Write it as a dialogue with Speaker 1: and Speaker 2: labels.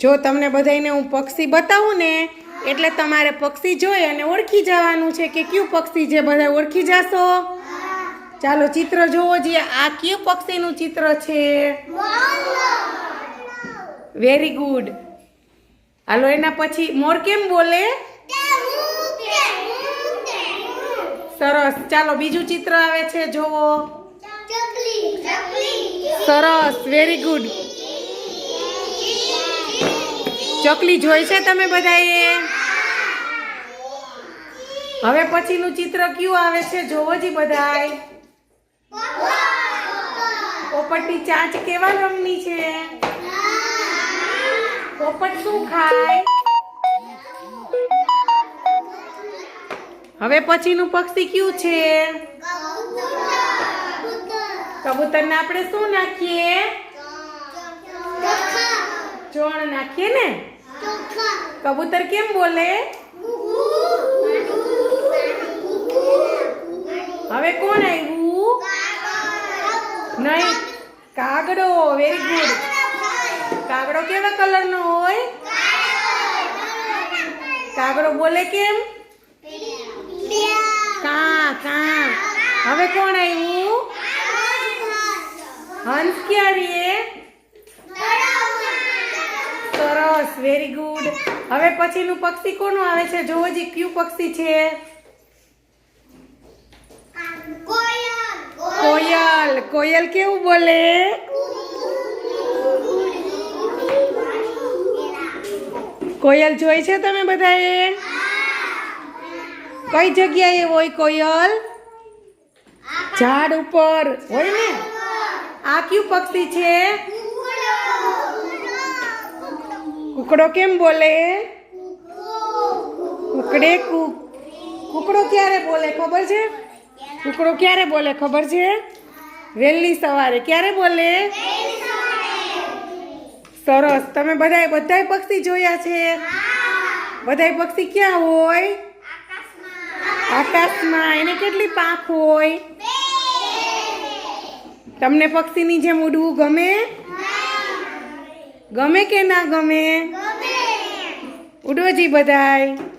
Speaker 1: જો તમને બધાને હું પક્ષી બતાવું ને એટલે તમારે પક્ષી જોઈ અને ઓળખી જવાનું છે કે કયું પક્ષી છે બધા ઓળખી જાશો? ચાલો ચિત્ર જોવો જોઈએ આ કયું પક્ષીનું ચિત્ર છે? વેરી ગુડ હાલો એના પછી મોર કેમ બોલે? સરસ. ચાલો બીજું ચિત્ર આવે છે જોવો. સરસ. વેરી ગુડ ચકલી જોઈ છે તમે બધાએ? હવે પછીનું ચિત્ર કયું આવે છે? જોવો જી બધાય પોપટની ચાંચ કેવા રંગની છે? પોપટ શું ખાય? હવે પછીનું પક્ષી કયું છે? કબૂતરને આપણે શું નાખીએ? ચોણ નાખીએ ને? કબૂતર કેમ બોલે? હવે કોણ આવ્યું? નહીં. કાગડો વેરી ગુડ કાગડો કેવા કલરનો હોય? કાગડો બોલે કેમ? કા કા. હવે કોણ આવ્યું? હંસ ક્યારીએ વેરી ગુડ હવે પછીનું પક્ષી કોનું આવે છે? જોવો જી, કયું પક્ષી છે? કોયલ. કોયલ કેવું બોલે? કોયલ જોઈ છે તમે બધાએ? કઈ જગ્યાએ હોય કોયલ? ઝાડ ઉપર. હોય ને? આ કયું પક્ષી છે? કુકડો કેમ બોલે? કુકડે કુક કુકડો ક્યારે બોલે ખબર છે? કુકડો ક્યારે બોલે ખબર છે? વહેલી સવારે. ક્યારે બોલે? સરસ. તમે બધાએ બધાય પક્ષી જોયા છે? બધાય પક્ષી ક્યાં હોય? આકાશમાં. એને કેટલી પાંખ હોય? તમને પક્ષીની જેમ ઉડવું ગમે? ગમે કે ના ગમે? ઉડોજી બધાય.